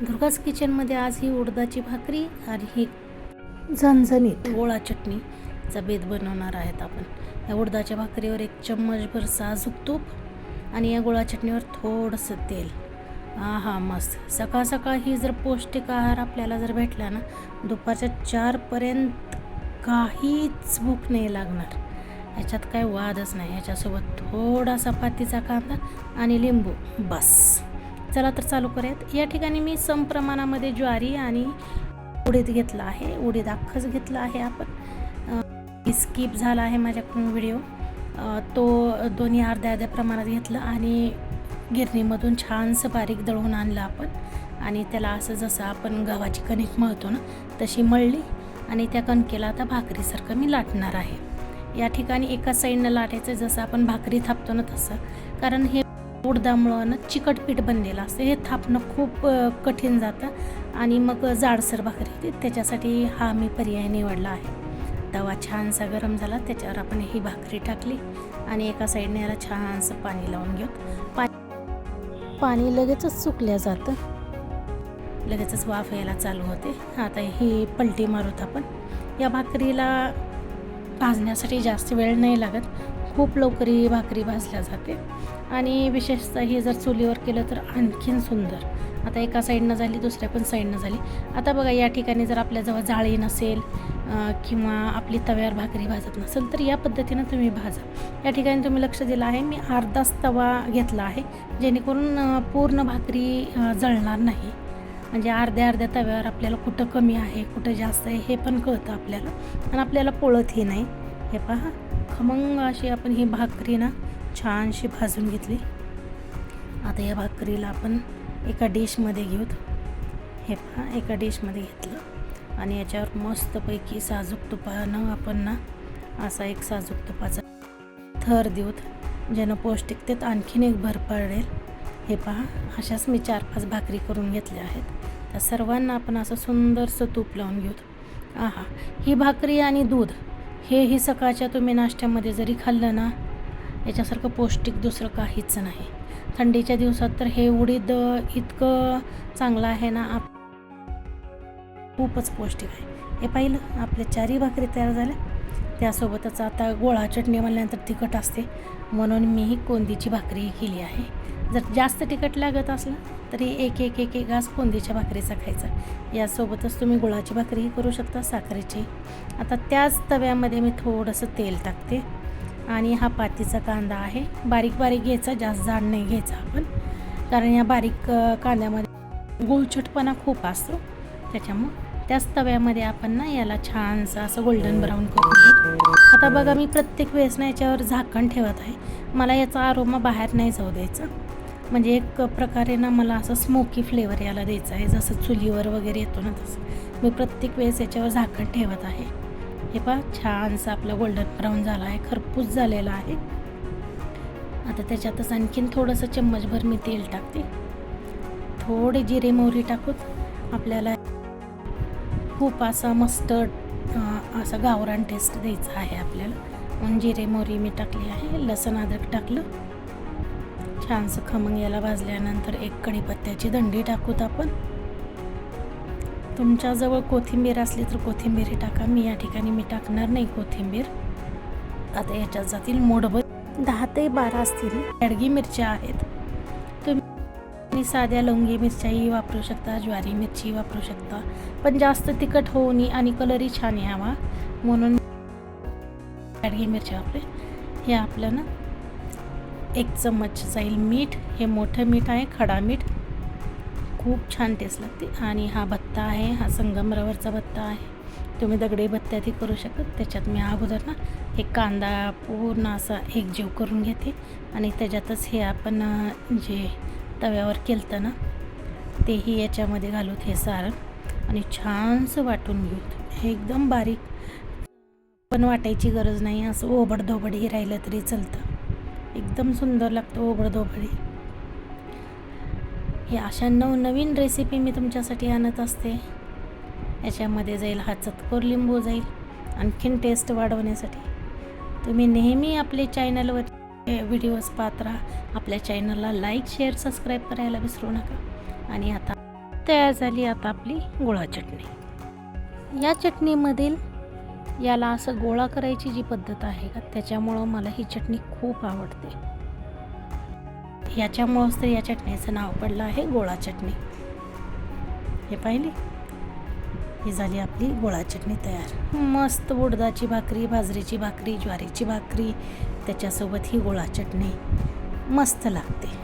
दुर्गाच किचनमध्ये आज ही उडदाची भाकरी आणि ही झणझणीत. गोळा चटणीचा बेत बनवणार आहेत आपण. या उडदाच्या भाकरीवर एक चम्मचभर साजूक तूप आणि या गोळा चटणीवर थोडंसं तेल. हा हा मस्त. सकाळ सकाळ ही जर पौष्टिक आहार आपल्याला जर भेटला ना दुपारच्या चारपर्यंत काहीच भूक नाही लागणार. याच्यात काय वादच नाही. याच्यासोबत थोडासा पातीचा कांदा आणि लिंबू. बस. चला तर चालू करूयात. या ठिकाणी मी सम प्रमाणामध्ये ज्वारी आणि उडीद घेतला आहे. उडीद अख्खच घेतला आहे आपण. स्किप झाला आहे माझ्याकडून व्हिडिओ तो दोन्ही अर्ध्या अर्ध्या प्रमाणात घेतला आणि गिरणीमधून छानसं बारीक दळून आणलं आपण. आणि त्याला असं जसं आपण गव्हाची कणिक मळतो ना तशी मळली आणि त्या कणकेला आता भाकरीसारखं मी लाटणार आहे. या ठिकाणी एका साईडनं लाटायचं जसं आपण भाकरी थापतो ना तसं. कारण हे उडदामुळं ना चिकट पीठ बनलेलं असतं. हे थापणं खूप कठीण जातं आणि मग जाडसर भाकरी येते. त्याच्यासाठी हा मी पर्याय निवडला आहे. तवा छानसा गरम झाला त्याच्यावर आपण ही भाकरी टाकली आणि एका साईडने याला छानसं पाणी लावून घेऊ. पा पाणी लगेचच सुकल्या जातं. लगेचच वाफ यायला चालू होते. आता ही पलटी मारूत आपण. या भाकरीला भाजण्यासाठी जास्त वेळ नाही लागत. खूप लवकर ही भाकरी भाजल्या जाते. आणि विशेषतः हे जर चुलीवर केलं तर आणखीन सुंदर. आता एका साईडनं झाली दुसऱ्या पण साईडनं झाली. आता बघा या ठिकाणी जर आपल्याजवळ जाळी नसेल किंवा आपली तव्यावर भाकरी भाजत नसेल तर या पद्धतीनं तुम्ही भाजा. या ठिकाणी तुम्ही लक्ष दिलं आहे मी अर्धाच तवा घेतला आहे जेणेकरून पूर्ण भाकरी जळणार नाही. म्हणजे अर्ध्या अर्ध्या तव्यावर आपल्याला कुठं कमी आहे कुठं जास्त आहे हे पण कळतं आपल्याला. आणि आपल्याला पोळतही नाही. हे पहा. खमंग अशी आपण ही भाकरी ना छानशी भाजून घेतली. आता या भाकरीला आपण एका डिशमध्ये घेऊत. हे पहा एका डिशमध्ये घेतलं. आणि याच्यावर मस्तपैकी साजूक तुपानं आपण ना असा एक साजूक तुपाचा थर देऊत ज्यानं पौष्टिकतेत आणखीन एक भर पडेल. हे पहा अशाच मी चार पाच भाकरी करून घेतल्या आहेत. त्या सर्वांना आपण असं सुंदरसं तूप लावून घेऊत. आहा ही भाकरी आणि दूध हे ही सकाळच्या तुम्ही नाश्त्यामध्ये जरी खाल्लं ना याच्यासारखं पौष्टिक दुसरं काहीच नाही. थंडीच्या दिवसात तर हे उडीद इतकं चांगलं आहे ना आप खूपच पौष्टिक आहे. हे पाहिलं आपल्या चारही भाकरी तयार झाल्या. त्यासोबतच आता गोळा चटणी म्हणल्यानंतर तिखट असते. म्हणून मी ही कोंदीची भाकरी केली आहे. जर जास्त तिखट लागत असलं तरी एक एक एक एक घास कोंदीच्या भाकरीचा खायचा. यासोबतच तुम्ही गुळाची भाकरीही करू शकता साखरेची. आता त्याच तव्यामध्ये मी थोडंसं तेल टाकते. आणि हा पातीचा कांदा आहे. बारीक बारीक घ्यायचा जास्त जाड नाही घ्यायचा आपण. कारण या बारीक कांद्यामध्ये गुळछटपणा खूप असतो. त्याच्यामुळं त्याच तव्यामध्ये आपण ना याला छानसं असं गोल्डन ब्राऊन करून आता बघा मी प्रत्येक वेळेस ना याच्यावर झाकण ठेवत आहे. मला याचा आरोमा बाहेर नाही जाऊ द्यायचा. म्हणजे एक प्रकारे ना मला असं स्मोकी फ्लेवर याला द्यायचा आहे. जसं चुलीवर वगैरे येतो ना तसं. मी प्रत्येक वेळेस याच्यावर झाकण ठेवत आहे. हे पहा छानसं आपलं गोल्डन ब्राऊन झाला आहे. खरपूस झालेला आहे. आता त्याच्यातच आणखीन थोडंसं चम्मचभर मी तेल टाकते. थोडे जिरे मोहरी टाकूत आपल्याला खूप असा मस्टर्ड असा गावरान टेस्ट द्यायचा आहे आपल्याला. म्हणून जिरे मोरी मी टाकली आहे लसण अद्रक टाकलं. छानसं खमंग याला भाजल्यानंतर एक कढीपत्त्याची दंडी टाकूत आपण. तुमच्याजवळ कोथिंबीर असली तर कोथिंबीर टाका. मी या ठिकाणी मी टाकणार नाही कोथिंबीर. आता याच्यात जातील मोडभर. दहा ते बारा असतील. बेडगी मिरच्या आहेत. तुम्ही तुम्ही साध्या लवंगी मिरच्याही वापरू शकता ज्वारी मिरची वापरू शकता. पण जास्त तिखट होऊ नये आणि कलरही छान यावा. म्हणून गाडगी मिरच्या वापरे. हे आपलं ना एक चम्मच जाईल मीठ. हे मोठं मीठ आहे खडा मीठ. खूप छान टेस्ट लागते. आणि हा भत्ता आहे हा संगमरवरचा भत्ता आहे. तुम्ही दगडी भत्त्यातही करू शकत. त्याच्यात मी अगोदर ना हे कांदा पूर्ण असा एकजीव करून घेते. आणि त्याच्यातच हे आपण जे तव्यावर केलं ना तेही याच्यामध्ये घालूत हे सारण आणि छानसं वाटून घेऊत. हे एकदम बारीक पण वाटायची गरज नाही असं ओबडधोबडही राहिलं तरी चालतं. एकदम सुंदर लागतं ओबडधोबडी हे. अशा नवनवीन रेसिपी मी तुमच्यासाठी आणत असते. याच्यामध्ये जाईल हा चतकोर लिंबू जाईल आणखीन टेस्ट वाढवण्यासाठी. तुम्ही नेहमी आपले चॅनलवर व्हिडिओज पाहत राहा. आपल्या चॅनलला लाईक शेअर सबस्क्राईब करायला विसरू नका. आणि आता तयार झाली आता आपली गोळा चटणी. या चटणीमधील याला असं गोळा करायची जी पद्धत आहे का त्याच्यामुळं मला ही चटणी खूप आवडते. याच्यामुळंच तर या चटणीचं नाव पडलं आहे गोळा चटणी. हे पाहिली? ही झाली आपली गोळा चटणी तयार. मस्त उडदाची भाकरी बाजरीची भाकरी ज्वारीची भाकरी त्याच्यासोबत ही गोळा चटणी मस्त लागते.